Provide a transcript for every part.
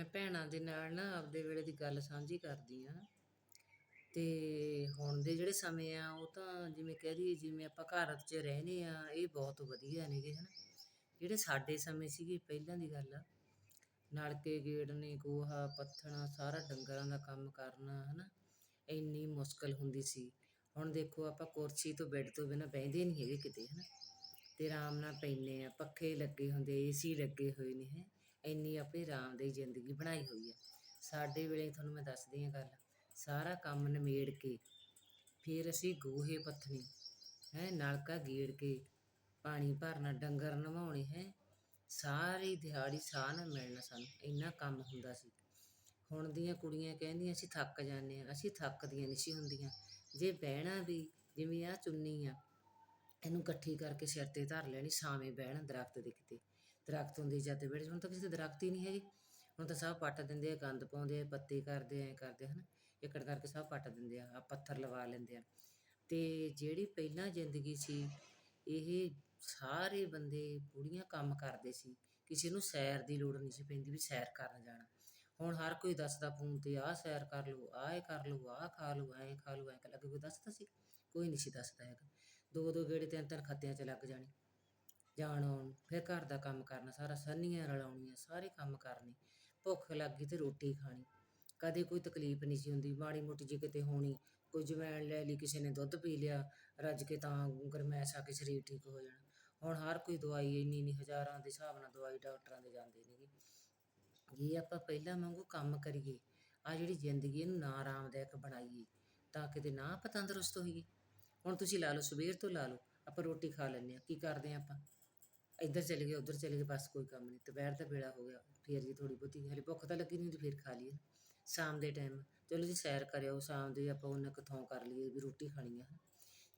ਮੈਂ ਭੈਣਾਂ ਦੇ ਨਾਲ ਨਾ ਆਪਦੇ ਵੇਲੇ ਦੀ ਗੱਲ ਸਾਂਝੀ ਕਰਦੀ ਆ ਤੇ ਹੁਣ ਦੇ ਜਿਹੜੇ ਸਮੇਂ ਆ, ਉਹ ਤਾਂ ਜਿਵੇਂ ਕਹਿ ਦਈਏ, ਜਿਵੇਂ ਆਪਾਂ ਘਰ 'ਚ ਰਹਿੰਦੇ ਆ, ਇਹ ਬਹੁਤ ਵਧੀਆ ਨੇਗੇ, ਹਨਾ। ਜਿਹੜੇ ਸਾਡੇ ਸਮੇਂ ਸੀਗੇ ਪਹਿਲਾਂ ਦੀ ਗੱਲ ਆ, ਨਲਕੇ ਗੇੜਨੇ, ਗੋਹਾ ਪੱਥਣਾ, ਸਾਰਾ ਡੰਗਰਾਂ ਦਾ ਕੰਮ ਕਰਨਾ, ਹਨਾ। ਇੰਨੀ ਮੁਸ਼ਕਲ ਹੁੰਦੀ ਸੀ। ਹੁਣ ਦੇਖੋ, ਆਪਾਂ ਕੁਰਸੀ ਤੋਂ ਬੈੱਡ ਤੋਂ ਬਿਨਾਂ ਬਹਿੰਦੇ ਨਹੀਂ ਹੈਗੇ ਕਿਤੇ, ਹਨਾ। ਤੇ ਆਰਾਮ ਨਾਲ ਪੈਂਦੇ ਆ, ਪੱਖੇ ਲੱਗੇ ਹੁੰਦੇ, ਏਸੀ ਲੱਗੇ ਹੋਏ ਨੇ, ਹੈ। ਇੰਨੀ ਆਪਣੀ ਆਰਾਮ ਦੀ ਜ਼ਿੰਦਗੀ ਬਣਾਈ ਹੋਈ ਆ। ਸਾਡੇ ਵੇਲੇ ਤੁਹਾਨੂੰ ਮੈਂ ਦੱਸਦੀ ਹਾਂ ਗੱਲ। ਸਾਰਾ ਕੰਮ ਨਿਮੇੜ ਕੇ ਫਿਰ ਅਸੀਂ ਗੋਹੇ ਪੱਥਣੇ, ਹੈ, ਨਲਕਾ ਗੇੜ ਕੇ ਪਾਣੀ ਭਰਨਾ, ਡੰਗਰ ਨਵਾਉਣੇ, ਹੈ। ਸਾਰੀ ਦਿਹਾੜੀ ਸਾਹ ਨਾ ਮਿਲਣਾ ਸਾਨੂੰ, ਇੰਨਾ ਕੰਮ ਹੁੰਦਾ ਸੀ। ਹੁਣ ਦੀਆਂ ਕੁੜੀਆਂ ਕਹਿੰਦੀਆਂ, ਅਸੀਂ ਥੱਕ ਜਾਂਦੇ ਆ ਅਸੀਂ ਥੱਕਦੀਆਂ ਨਹੀਂ ਸੀ ਹੁੰਦੀਆਂ। ਜੇ ਬਹਿਣਾ ਵੀ, ਜਿਵੇਂ ਆ ਚੁੰਨੀ ਆ, ਇਹਨੂੰ ਇਕੱਠੀ ਕਰਕੇ ਸਿਰ ਤੇ ਧਰ ਲੈਣੀ ਛਾਵੇਂ ਬਹਿਣਾ ਦਰਖਤ ਦੇ ਕਿਤੇ। ਦਰਖਤ ਹੁੰਦੇ ਜਦ ਬੈਠੇ ਹੁਣ ਤਾਂ ਕਿਸੇ ਦੇ ਦਰਖਤ ਹੀ ਨਹੀਂ ਹੈਗੇ। ਹੁਣ ਤਾਂ ਸਭ ਪੱਟ ਦਿੰਦੇ ਆ, ਗੰਦ ਪਾਉਂਦੇ ਆ, ਪੱਤੇ ਕਰਦੇ ਐ ਕਰਦੇ ਹਨ। ਏਕੜ ਕਰਕੇ ਸਭ ਪੱਟ ਦਿੰਦੇ ਆ ਆ ਪੱਥਰ ਲਵਾ ਲੈਂਦੇ ਆ। ਤੇ ਜਿਹੜੀ ਪਹਿਲਾਂ ਜ਼ਿੰਦਗੀ ਸੀ, ਇਹ ਸਾਰੇ ਬੰਦੇ ਬੁੜੀਆਂ ਕੰਮ ਕਰਦੇ ਸੀ। ਕਿਸੇ ਨੂੰ ਸੈਰ ਦੀ ਲੋੜ ਨਹੀਂ ਸੀ ਪੈਂਦੀ ਵੀ ਸੈਰ ਕਰਨ ਜਾਣਾ। ਹੁਣ ਹਰ ਕੋਈ ਦੱਸਦਾ ਫੋਨ ਤੇ, ਆਹ ਸੈਰ ਕਰ ਲਓ, ਆਹ ਇਹ ਕਰ ਲਓ, ਆਹ ਖਾ ਲਓ, ਐਂ ਖਾ ਲਓ, ਐਂ ਲੱਗੇ ਕੋਈ ਦੱਸਦਾ ਸੀ? ਕੋਈ ਨਹੀਂ ਸੀ ਦੱਸਦਾ ਹੈਗਾ। ਦੋ ਦੋ ਗੇੜੇ ਤਿੰਨ ਤਿੰਨ ਖੱਤਿਆਂ 'ਚ ਲੱਗ ਜਾਣੇ। ਜਾਣ ਆਉਣ, ਫਿਰ ਘਰ ਦਾ ਕੰਮ ਕਰਨਾ, ਸਾਰਾ ਸੰਨੀਆਂ ਰਲਾਉਣੀਆਂ, ਸਾਰੇ ਕੰਮ ਕਰਨੇ। ਭੁੱਖ ਲੱਗੀ ਤੇ ਰੋਟੀ ਖਾਣੀ। ਕਦੇ ਕੋਈ ਤਕਲੀਫ ਨਹੀਂ ਸੀ ਹੁੰਦੀ, ਮਾੜੀ ਮੋਟੀ ਜੇ ਕਿਤੇ ਹੋਣੀ, ਕੋਈ ਜਵੈਣ ਲੈ ਲਈ, ਕਿਸੇ ਨੇ ਦੁੱਧ ਪੀ ਲਿਆ, ਰੱਜ ਕੇ ਤਾਂ ਗਰਮੈਸ਼ ਆ ਕੇ ਸਰੀਰ ਠੀਕ ਹੋ ਜਾਣਾ। ਹੁਣ ਹਰ ਕੋਈ ਦਵਾਈ ਇੰਨੀ ਇੰਨੀ ਹਜ਼ਾਰਾਂ ਦੇ ਹਿਸਾਬ ਨਾਲ ਦਵਾਈ ਡਾਕਟਰਾਂ ਦੇ ਜਾਂਦੇ ਨੇਗੇ। ਜੇ ਆਪਾਂ ਪਹਿਲਾਂ ਵਾਂਗੂ ਕੰਮ ਕਰੀਏ ਆ ਜਿਹੜੀ ਜ਼ਿੰਦਗੀ ਇਹਨੂੰ ਨਾ ਆਰਾਮਦਾਇਕ ਬਣਾਈਏ, ਤਾਂ ਕਿਤੇ ਨਾ ਆਪਾਂ ਤੰਦਰੁਸਤ ਹੋਈਏ। ਹੁਣ ਤੁਸੀਂ ਲਾ ਲਓ, ਸਵੇਰ ਤੋਂ ਲਾ ਲਓ, ਆਪਾਂ ਰੋਟੀ ਖਾ ਲੈਂਦੇ ਆ ਕੀ ਕਰਦੇ ਆ ਆਪਾਂ? ਇੱਧਰ ਚਲੇ ਗਏ, ਉੱਧਰ ਚਲੇ ਗਏ, ਬਸ ਕੋਈ ਕੰਮ ਨਹੀਂ। ਦੁਪਹਿਰ ਦਾ ਵੇਲਾ ਹੋ ਗਿਆ, ਫਿਰ ਜੀ ਥੋੜ੍ਹੀ ਬਹੁਤੀ, ਹਲੇ ਭੁੱਖ ਤਾਂ ਲੱਗੀ ਨਹੀਂ ਹੁੰਦੀ, ਫਿਰ ਖਾ ਲਈਏ। ਸ਼ਾਮ ਦੇ ਟਾਈਮ ਚਲੋ ਜੀ ਸੈਰ ਕਰਿਓ, ਸ਼ਾਮ ਦੇ ਆਪਾਂ ਉਹਨਾਂ ਕਿਥੋਂ ਕਰ ਲਈਏ ਵੀ ਰੋਟੀ ਖਾਣੀ ਆ।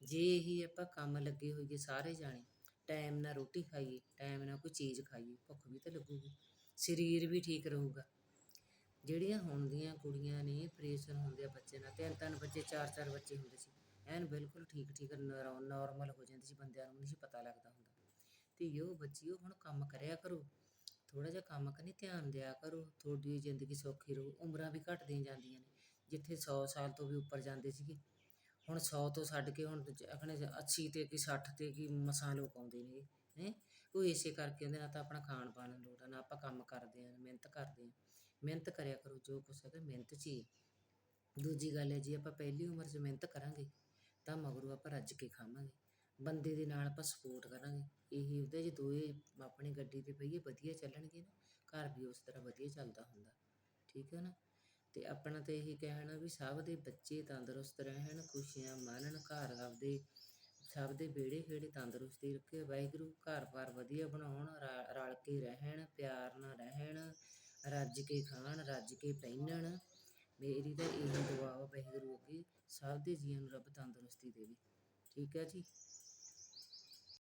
ਜੇ ਇਹੀ ਆਪਾਂ ਕੰਮ ਲੱਗੇ ਹੋਈਏ ਸਾਰੇ ਜਾਣੇ ਟਾਈਮ ਨਾਲ ਰੋਟੀ ਖਾਈਏ ਟਾਈਮ ਨਾਲ ਕੋਈ ਚੀਜ਼ ਖਾਈਏ, ਭੁੱਖ ਵੀ ਤਾਂ ਲੱਗੂਗੀ, ਸਰੀਰ ਵੀ ਠੀਕ ਰਹੂਗਾ। ਜਿਹੜੀਆਂ ਹੁਣ ਦੀਆਂ ਕੁੜੀਆਂ ਨੇ ਆਪਰੇਸ਼ਨ ਹੁੰਦੇ ਆ ਬੱਚੇ ਨਾਲ, ਤਿੰਨ ਤਿੰਨ ਬੱਚੇ, ਚਾਰ ਚਾਰ ਬੱਚੇ ਹੁੰਦੇ ਸੀ, ਐਨ ਬਿਲਕੁਲ ਠੀਕ ਠੀਕ ਨਾਰਮਲ ਹੋ ਜਾਂਦੀ ਸੀ ਬੰਦਿਆਂ ਨੂੰ, ਨਹੀਂ ਸੀ ਪਤਾ ਲੱਗਦਾ ਹੁੰਦਾ। ਤੇ ਉਹ ਬੱਚਿਓ ਹੁਣ ਕੰਮ ਕਰਿਆ ਕਰੋ। ਥੋੜਾ ਜਿਹਾ ਕੰਮ ਕਰਨੀ, ਧਿਆਨ ਦਿਆ ਕਰੋ। ਤੁਹਾਡੀ ਜ਼ਿੰਦਗੀ ਸੌਖੀ ਰਹੂ। ਉਮਰਾਂ ਵੀ ਘਟਦੀਆਂ ਜਾਂਦੀਆਂ ਨੇ, ਜਿੱਥੇ 100 ਸਾਲ ਤੋਂ ਵੀ ਉੱਪਰ ਜਾਂਦੇ ਸੀਗੇ। ਹੁਣ 100 ਤੋਂ ਛੱਡ ਕੇ ਹੁਣ ਆਖਣੇ 80 ਤੇ ਕੀ 60 ਤੇ ਕੀ ਮਸਾਂ ਲੋਕ ਆਉਂਦੇ ਨੇ ਹੈ? ਉਹ ਇਸੇ ਕਰਕੇ ਉਹਦੇ ਨਾਲ ਤਾਂ ਆਪਣਾ ਖਾਣ ਪਾਣ ਨੂੰ ਲੋੜ ਆ, ਨਾ ਆਪਾਂ ਕੰਮ ਕਰਦੇ ਆਂ, ਮਿਹਨਤ ਕਰਦੇ ਆਂ। ਮਿਹਨਤ ਕਰਿਆ ਕਰੋ, ਜੋ ਕੁਛ ਹੈਗਾ ਮਿਹਨਤ 'ਚ ਹੀ ਦੂਜੀ ਗੱਲ ਹੈ, ਜੀ ਆਪਾਂ ਪਹਿਲੀ ਉਮਰ 'ਚ ਮਿਹਨਤ ਕਰਾਂਗੇ, ਤਾਂ ਮਗਰੋਂ ਆਪਾਂ ਰੱਜ ਕੇ ਖਾਵਾਂਗੇ। ਬੰਦੇ ਦੇ ਨਾਲ ਆਪਾਂ ਸਪੋਰਟ ਕਰਾਂਗੇ। ਇਹੀ ਉਹਦੇ ਜੇ ਦੋਏ ਆਪਣੇ ਗੱਡੀ ਤੇ ਪਈਏ ਵਧੀਆ ਚੱਲਣਗੇ ਨਾ। ਘਰ ਵੀ ਉਸ ਤਰ੍ਹਾਂ ਵਧੀਆ ਚੱਲਦਾ ਹੁੰਦਾ। ਠੀਕ ਹੈ ਨਾ? ਤੇ ਆਪਣਾ ਤਾਂ ਇਹੀ ਕਹਿਣਾ ਵੀ ਸਭ ਦੇ ਬੱਚੇ ਤੰਦਰੁਸਤ ਰਹਿਣ, ਖੁਸ਼ੀਆਂ ਮਾਣਨ, ਘਰ ਆਪਦੇ ਸਭ ਦੇ ਵਿਹੜੇ ਖੇੜੇ ਤੰਦਰੁਸਤੀ ਰੱਖੇ। ਵਾਹਿਗੁਰੂ ਘਰ ਬਾਰ ਵਧੀਆ ਬਣਾਉਣ ਰਲ ਕੇ ਰਹਿਣ, ਪਿਆਰ ਨਾਲ ਰਹਿਣ, ਰੱਜ ਕੇ ਖਾਣ, ਰੱਜ ਕੇ ਪਹਿਨਣ ਮੇਰੀ ਤਾਂ ਇਹੀ ਦੁਆ ਵਾ ਵਾਹਿਗੁਰੂ ਅੱਗੇ। ਸਭ ਦੇ ਜੀਆਂ ਨੂੰ ਰੱਬ ਤੰਦਰੁਸਤੀ ਦੇਵੇ। ਠੀਕ ਹੈ ਜੀ?